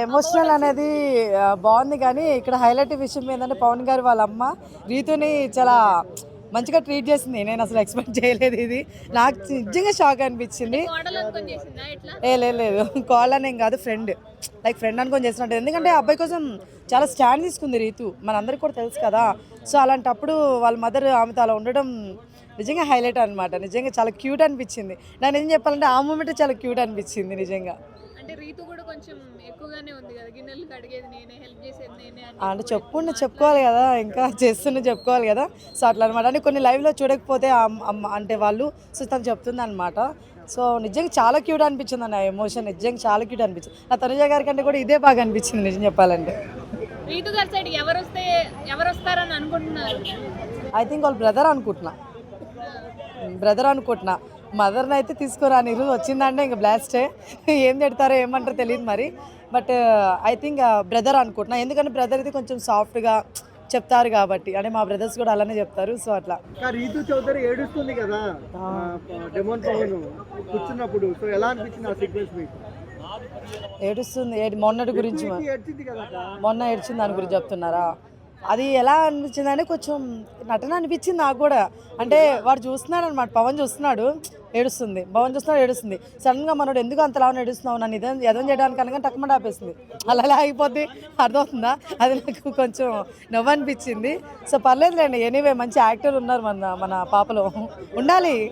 Emotional అనేది బాగుంది కానీ ఇక్కడ హైలైట్ విషయం ఏంటంటే పవన్ గారు వాళ్ళ అమ్మ రీతుని చాలా మంచిగా ట్రీట్ చేసింది. నేను అసలు ఎక్స్పెక్ట్ చేయలేదు ఇది. నాకు నిజంగా షాక్ అనిపించింది. ఏ లేదు లేదు. కాల్ అనేం కాదు ఫ్రెండ్ లైక్ ఫ్రెండ్ అనుకొని చేసినట్టు. ఎందుకంటే ఆ అబ్బాయి కోసం చాలా స్టాండ్ తీసుకుంది రీతు. మనందరికీ కూడా తెలుసు కదా. సో అలాంటప్పుడు వాళ్ళ మదర్ ఆమెతో అలా ఉండడం నిజంగా హైలైట్ అనమాట నిజంగా చాలా క్యూట్ అనిపించింది. నేను ఏం చెప్పాలంటే ఆ మూమెంట్ చాలా క్యూట్ అనిపించింది నిజంగా. అంటే రీతు కూడా కొంచెం ఎక్కువగానే ఉంది కదా. గిన్నెలు కడిగేది నేనే హెల్ప్ చేసేది నేనే అంటే చెప్పుకుంటే చెప్పుకోవాలి కదా. ఇంకా చేస్తున్న చెప్పుకోవాలి కదా. సో అట్లా అనమాట అంటే కొన్ని లైవ్లో చూడకపోతే అంటే వాళ్ళు సో తను చెప్తుంది అనమాట సో నిజంగా చాలా క్యూట్ అనిపించింది అన్న ఎమోషన్ నిజంగా చాలా క్యూట్ అనిపించింది. నా తనుజ గారి కంటే కూడా ఇదే బాగా అనిపించింది నిజం చెప్పాలంటే. రీతు గారి సైడ్ ఎవరు వస్తే ఎవరు వస్తారని అనుకుంటున్నారు? ఐ థింక్ వాళ్ళ బ్రదర్ అనుకుంటున్నా. బ్రదర్ అనుకుంటున్నా. మదర్ని అయితే తీసుకురాని రోజు వచ్చిందంటే ఇంకా బ్లాస్టే ఏం. తిడతారో ఏమంటారో తెలియదు మరి. బట్ ఐ థింక్ బ్రదర్ అనుకుంటున్నా. ఎందుకంటే బ్రదర్ అయితే కొంచెం సాఫ్ట్గా చెప్తారు కాబట్టి. అంటే మా బ్రదర్స్ కూడా అలానే చెప్తారు. సో అట్లా. రీతు చౌదరి ఏడుస్తుంది కదా డెమోన్ పవన్ కూర్చున్నప్పుడు. సో ఎలా అనిపించింది ఆ సీక్వెన్స్ మీకు? ఏడుస్తుంది. ఏడు- మొన్నటి గురించి. మొన్న ఏడ్చింది దాని గురించి చెప్తున్నారా? అది ఎలా అనిపించింది అంటే కొంచెం నటన అనిపించింది నాకు కూడా. అంటే వాడు చూస్తున్నాడు అనమాట పవన్ చూస్తున్నాడు ఏడుస్తుంది. పవన్ చూస్తున్నాడు ఏడుస్తుంది. సడన్గా మనోడు ఎందుకు అంతలా ఏడుస్తున్నావు? నన్ను ఇదే ఎదం చేయడానికి అనగా టక్కుమంట ఆపేసింది. అలా అలా అయిపోద్ది. అర్థమవుతుందా? అది నాకు కొంచెం నవ్వు అనిపించింది సో పర్లేదులేండి. ఎనీవే మంచి యాక్టర్ ఉన్నారు మన మన పాపలో. ఉండాలి.